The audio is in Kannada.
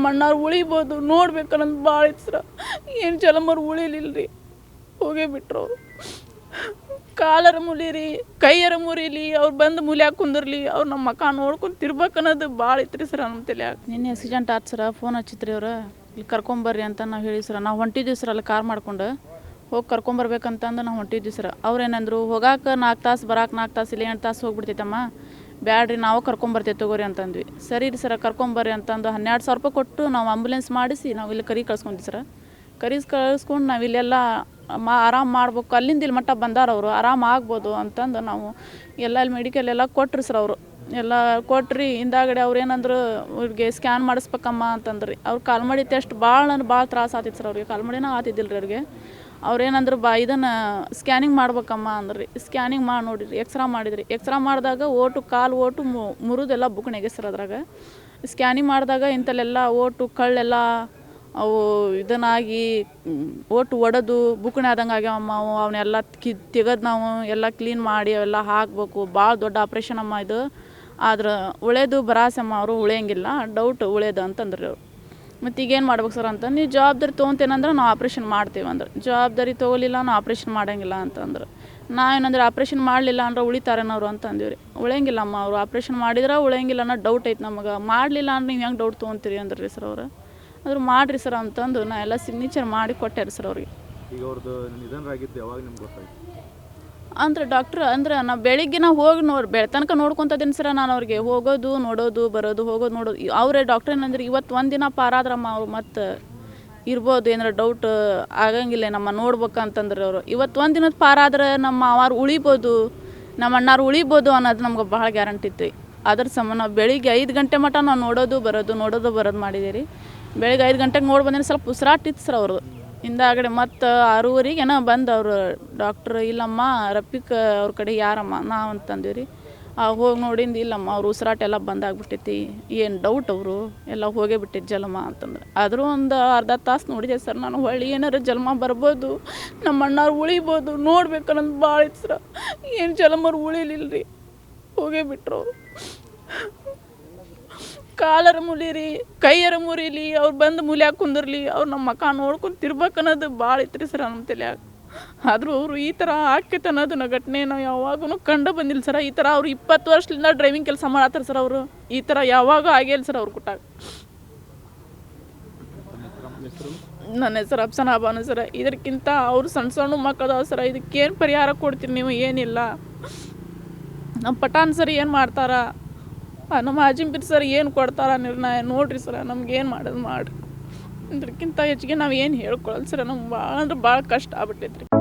ನಮ್ಮ ಅಣ್ಣವ್ರು ಉಳಿಬೋದು ನೋಡ್ಬೇಕನ್ನೋದು ಭಾಳ ಇತ್ತು ಏನು ಜಲಮರು ಉಳಿಲಿಲ್ಲ ಹೋಗೇ ಬಿಟ್ರು ಕಾಲರ ಮುಲಿರಿ, ಕೈಯರ ಮುರಿಲಿ, ಅವ್ರು ಬಂದು ಮುಲ್ಯಾಗ ಕುಂದಿರ್ಲಿ, ಅವ್ರು ನಮ್ಮ ಮಕ್ಕ ನೋಡ್ಕೊಂಡು ತಿರ್ಬೇಕು ಅನ್ನೋದು ಭಾಳ ಇತ್ತು ರೀ ಸರ ನಮ್ಮ ತಲೆಯಾಗ. ನಿನ್ನೆ ಆಕ್ಸಿಡೆಂಟ್ ಆತು ಸರ ಫೋನ್ ಹಚ್ಚಿತ್ರಿ ಅವ್ರು. ಇಲ್ಲಿ ಕರ್ಕೊಂಬರ್ರಿ ಅಂತ ನಾವು ಹೇಳಿ ಸರ. ನಾವು ಹೊಂಟಿದ್ದೀವಿ ಸರ್ ಅಲ್ಲಿ ಕಾರ್ ಮಾಡ್ಕೊಂಡು. ಹೋಗಿ ಕರ್ಕೊಂಬರ್ಬೇಕಂತಂದು ನಾವು ಹೊಂಟಿದ್ವಿ ಸರ್. ಅವ್ರೇನಂದ್ರು ಹೋಗಾಕ ನಾಲ್ಕು ತಾಸು, ಬರಾಕ ನಾಲ್ಕು ತಾಸು, ಇಲ್ಲ ಎಂಟು ತಾಸು ಹೋಗ್ಬಿಡ್ತೈತಮ್ಮ. ಬ್ಯಾಡ್ರಿ, ನಾವು ಕರ್ಕೊಂಬರ್ತೇವೆ ತಗೋರಿ ಅಂತಂದ್ವಿ. ಸರಿ ರೀ ಸರ ಕರ್ಕೊಂಬರ್ರಿ ಅಂತಂದು ಹನ್ನೆರಡು ಸಾವಿರ ರೂಪಾಯಿ ಕೊಟ್ಟು ನಾವು ಆಂಬುಲೆನ್ಸ್ ಮಾಡಿಸಿ ನಾವು ಇಲ್ಲಿ ಕರಿ ಕಳ್ಸ್ಕೊಂಡ್ವಿ ಸರ. ಕರೀಸ್ ಕಳ್ಸ್ಕೊಂಡು ನಾವು ಇಲ್ಲೆಲ್ಲ ಮಾ, ಆರಾಮ್ ಮಾಡ್ಬೇಕು. ಅಲ್ಲಿಂದ ಇಲ್ಲಿ ಮಟ್ಟ ಬಂದಾರ ಅವರು. ಆರಾಮ ಆಗ್ಬೋದು ಅಂತಂದು ನಾವು ಎಲ್ಲ ಇಲ್ಲಿ ಮೆಡಿಕಲ್ ಎಲ್ಲ ಕೊಟ್ಟರು ಸರ್ ಅವರು. ಎಲ್ಲ ಕೊಟ್ರಿ, ಹಿಂದಾಗಡೆ ಅವ್ರು ಏನಂದ್ರು ಇವ್ರಿಗೆ ಸ್ಕ್ಯಾನ್ ಮಾಡಿಸ್ಬೇಕಮ್ಮ ಅಂತಂದ್ರಿ. ಅವ್ರು ಕಾಲ್ಮಡಿ ಟೆಸ್ಟ್ ಭಾಳ ಅಂದ್ರೆ ಭಾಳ ತ್ರಾಸ ಆತಿತ್ತು ಸರ್ ಅವ್ರಿಗೆ. ಕಾಲ್ಮಡಿನ ಆತಿದ್ದಿಲ್ಲ ರೀ ಅವ್ರಿಗೆ ಅವ್ರೇನಂದ್ರು ಬಾ, ಇದನ್ನು ಸ್ಕ್ಯಾನಿಂಗ್ ಮಾಡ್ಬೇಕಮ್ಮ ಅಂದ್ರಿ. ಸ್ಕ್ಯಾನಿಂಗ್ ಮಾಡಿ ನೋಡಿರಿ ಎಕ್ಸ್ರಾ ಮಾಡಿದ್ರಿ. ಎಕ್ಸ್ರಾ ಮಾಡಿದಾಗ ಓಟು, ಕಾಲು ಓಟು ಮುರಿದೆಲ್ಲ ಬುಕ್ಣಿಗೆ ಸರ್ ಅದ್ರಾಗ. ಸ್ಕ್ಯಾನಿಂಗ್ ಮಾಡಿದಾಗ ಇಂಥಲ್ಲೆಲ್ಲ ಓಟು, ಕಳ್ಳೆಲ್ಲ ಅವು ಇದನ್ನಾಗಿ ಓಟು ಒಡೆದು ಬುಕ್ಣೆ ಆದಂಗೆ ಆಗ್ಯಾವಮ್ಮ ಅವು. ಅವನ್ನೆಲ್ಲ ಕಿ ತೆಗೆದು ನಾವು ಎಲ್ಲ ಕ್ಲೀನ್ ಮಾಡಿ ಅವೆಲ್ಲ ಹಾಕಬೇಕು. ಭಾಳ ದೊಡ್ಡ ಆಪ್ರೇಷನ್ ಅಮ್ಮ ಇದು. ಆದ್ರೆ ಉಳೇದು ಬರಾಸಮ್ಮ ಅವರು ಉಳಿಯಂಗಿಲ್ಲ ಡೌಟ್ ಉಳೇದು ಅಂತಂದ್ರಿ ಅವರು ಮತ್ತು ಈಗೇನು ಮಾಡ್ಬೇಕು ಸರ್ ಅಂತ ನೀವು ಜವಾಬ್ದಾರಿ ತೊಗೊಂತೇನಂದ್ರೆ ನಾವು ಆಪ್ರೇಷನ್ ಮಾಡ್ತೀವಿ ಅಂದ್ರೆ. ಜವಾಬ್ದಾರಿ ತೊಗೊಲಿಲ್ಲ, ನಾವು ಆಪ್ರೇಷನ್ ಮಾಡಂಗಿಲ್ಲ ಅಂತಂದ್ರೆ. ನಾವೇನಂದ್ರೆ ಆಪ್ರೇಷನ್ ಮಾಡಲಿಲ್ಲ ಅಂದ್ರೆ ಉಳಿತಾರೇನವ್ರು ಅಂತ ಅಂದಿವ್ರಿ. ಉಳಿಯಂಗಿಲ್ಲಮ್ಮ ಅವರು ಆಪ್ರೇಷನ್ ಮಾಡಿದ್ರೆ ಉಳಿಯಂಗಿಲ್ಲ ಅನ್ನೋ ಡೌಟ್ ಐತೆ ನಮಗೆ. ಮಾಡಲಿಲ್ಲ ಅಂದ್ರೆ ನೀವು ಹೆಂಗೆ ಡೌಟ್ ತೊಗೊಂತೀರಿ ಅಂದ್ರಿ ಸರ್ ಅವ್ರು. ಆದ್ರೆ ಮಾಡಿರಿ ಸರ್ ಅಂತಂದು ನಾ ಎಲ್ಲ ಸಿಗ್ನೇಚರ್ ಮಾಡಿ ಕೊಟ್ಟೆ ರೀ ಸರ್ ಅವ್ರಿಗೆ. ಅವ್ರದ್ದು ಯಾವಾಗ ಗೊತ್ತಾಯ್ತು? ಅಂದ್ರೆ ಡಾಕ್ಟ್ರ್ ಅಂದ್ರೆ ನಾವು ಬೆಳಿಗ್ಗೆ ನಾವು ಹೋಗಿ ನೋಡಿ, ಬೆಳ ತನಕ ನೋಡ್ಕೊತದೇನು ಸರ ನಾನು ಅವ್ರಿಗೆ. ಹೋಗೋದು, ನೋಡೋದು, ಬರೋದು, ಹೋಗೋದು, ನೋಡೋದು. ಅವರೇ ಡಾಕ್ಟ್ರ್ ಏನಂದ್ರೆ ಇವತ್ತು ಒಂದಿನ ಪಾರಾದ್ರಮ್ಮ ಅವ್ರು ಮತ್ತು ಇರ್ಬೋದು, ಏನಾರ ಡೌಟ್ ಆಗಂಗಿಲ್ಲ ನಮ್ಮ ನೋಡ್ಬೇಕಂತಂದ್ರೆ ಅವರು. ಇವತ್ತು ಒಂದು ದಿನದ ಪಾರಾದ್ರೆ ನಮ್ಮ ಮಾವಾರು ಉಳಿಬೋದು, ನಮ್ಮ ಅಣ್ಣಾರು ಉಳಿಬೋದು ಅನ್ನೋದು ನಮ್ಗೆ ಭಾಳ ಗ್ಯಾರಂಟಿ ಇತ್ತು ಅದ್ರ ಸಮ ನಾವು ಬೆಳಿಗ್ಗೆ ಐದು ಗಂಟೆ ಮಟ್ಟ ನಾವು ನೋಡೋದು, ಬರೋದು ನೋಡೋದು, ಬರೋದು ಮಾಡಿದ್ದೀರಿ ಬೆಳಿಗ್ಗೆ ಐದು ಗಂಟೆಗೆ ನೋಡಿ ಬಂದ್ರೆ ಸ್ವಲ್ಪ ಉಸಿರಾಟಿತ್ತು ಸರ್ ಅವ್ರದ್ದು ಹಿಂದಾಗಡೆ ಮತ್ತು ಆರೂವರೆಗೆ ಏನೋ ಬಂದು ಅವರು ಡಾಕ್ಟ್ರ್ ಇಲ್ಲಮ್ಮ, ರಫೀಕ್ ಅವ್ರ ಕಡೆ ಯಾರಮ್ಮ ನಾವು ಅಂತಂದೀವಿ ರೀ ಹೋಗಿ ನೋಡಿಂದ ಇಲ್ಲಮ್ಮ, ಅವ್ರು ಉಸಿರಾಟ ಎಲ್ಲ ಬಂದಾಗ್ಬಿಟ್ಟೈತಿ ಏನು ಡೌಟ್ ಅವರು? ಎಲ್ಲ ಹೋಗೇ ಬಿಟ್ಟೈತಿ ಜಲಮ ಅಂತಂದ್ರೆ. ಆದರೂ ಒಂದು ಅರ್ಧ ತಾಸು ನೋಡಿದೆ ಸರ್ ನಾನು, ಹೊಳ್ಳಿ ಏನಾರು ಜಲಮ ಬರ್ಬೋದು ನಮ್ಮ ಅಣ್ಣವ್ರು ಉಳಿಬೋದು, ನೋಡ್ಬೇಕು ಅನ್ನೋದು ಭಾಳ ಇತ್ತು ಏನು ಜಲಮರು ಉಳಿಲಿಲ್ಲ ರೀ ಹೋಗೇ ಬಿಟ್ರು ಕಾಲರ ಮುಲಿರಿ, ಕೈಯರ ಮುರಿಲಿ, ಅವ್ರು ಬಂದು ಮುಲ್ಯಾಗ ಕುಂದಿರ್ಲಿ, ಅವ್ರು ನಮ್ಮ ಮಕ್ಕ ನೋಡ್ಕೊಂಡು ತಿರ್ಬೇಕು ಅನ್ನೋದು ಭಾಳ ಇತ್ತು ರೀ ಸರ ನಮ್ಮ ತಲೆಯಾಗ. ಆದರೂ ಅವರು ಈ ಥರ ಆಕೈತೆ ನಾ ಘಟನೆ ನಾವು ಯಾವಾಗೂ ಕಂಡು ಬಂದಿಲ್ಲ ಸರ. ಈ ಥರ ಅವ್ರು ಇಪ್ಪತ್ತು ವರ್ಷದಿಂದ ಡ್ರೈವಿಂಗ್ ಕೆಲಸ ಮಾಡತ್ತಾರ ಸರ್ ಅವರು. ಈ ಥರ ಯಾವಾಗ ಆಗಿಲ್ಲ ಸರ್ ಅವ್ರು ಕೊಟ್ಟಾಗ. ನನ್ನ ಹೆಸರು ಅಪ್ಸನಾ ಬಾನು ಸರ. ಇದಕ್ಕಿಂತ ಅವ್ರು ಸಣ್ಣ ಸಣ್ಣ ಮಕ್ಕಳದಾವ ಸರ. ಇದಕ್ಕೇನು ಪರಿಹಾರ ಕೊಡ್ತೀರಿ ನೀವು? ಏನಿಲ್ಲ. ನಮ್ಮ ಪಟಾನ್ ಸರ್ ಏನು ಮಾಡ್ತಾರ? ನಮ್ಮ ಅಜಿಂಪಿರ್ ಸರ್ ಏನು ಕೊಡ್ತಾರ ನಿರ್ಣಯ? ನೋಡ್ರಿ ಸರ, ನಮ್ಗೆ ಏನು ಮಾಡೋದು ಮಾಡಿರಿ. ಅದಕ್ಕಿಂತ ಹೆಚ್ಚಿಗೆ ನಾವು ಏನು ಹೇಳ್ಕೊಳಲ್ಲ ಸರ, ನಮ್ಗೆ ಭಾಳ ಅಂದ್ರೆ ಭಾಳ ಕಷ್ಟ ಆಗ್ಬಿಟ್ಟೈತೆ ರೀ